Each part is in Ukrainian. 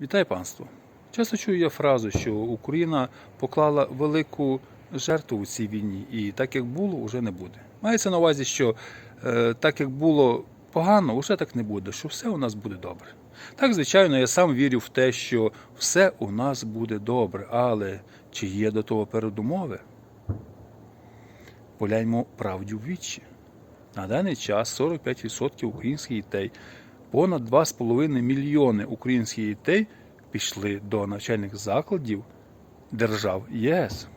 Вітаю панство! Часто чую я фразу, що Україна поклала велику жертву у цій війні, і так як було, вже не буде. Мається на увазі, що е, так як було погано, вже так не буде, що все у нас буде добре. Так, звичайно, я сам вірю в те, що все у нас буде добре, але чи є до того передумови? Погляньмо правді в вічі. На даний час 45% українських дітей, понад 2,5 мільйони українських дітей пішли до навчальних закладів держав ЄС.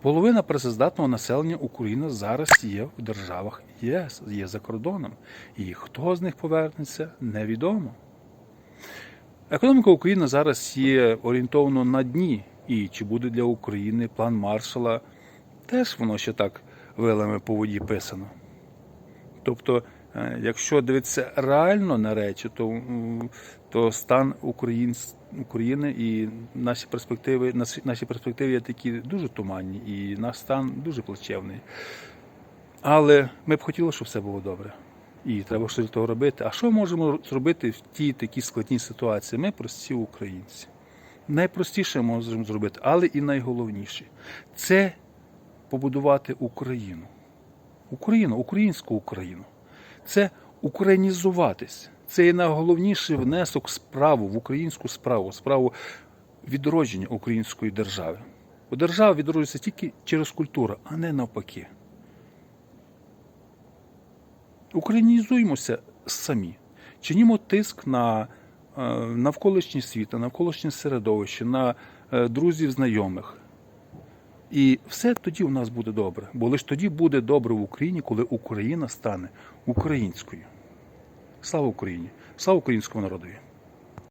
Половина працездатного населення України зараз є в державах ЄС, є за кордоном. І хто з них повернеться, невідомо. Економіка України зараз є орієнтовано на дні. І чи буде для України план маршала, теж воно ще так вилами по воді писано. Тобто, якщо дивитися реально на речі, то, то стан Україн- України і наші перспективи, наші перспективи є такі дуже туманні, і наш стан дуже плачевний. Але ми б хотіли, щоб все було добре. І треба щось для того робити. А що можемо зробити в тій такій складній ситуації? Ми прості українці. Найпростіше можемо зробити, але і найголовніше це побудувати Україну. Україну, українську Україну. Це українізуватись. Це є найголовніший внесок справу, в українську справу, справу відродження української держави. Бо держава відроджується тільки через культуру, а не навпаки. Українізуємося самі. Чинімо тиск на е, навколишній світ, на навколишнє середовище, на е, друзів, знайомих. І все тоді у нас буде добре. Бо лише тоді буде добре в Україні, коли Україна стане українською. Слава Україні! Слава українському народові!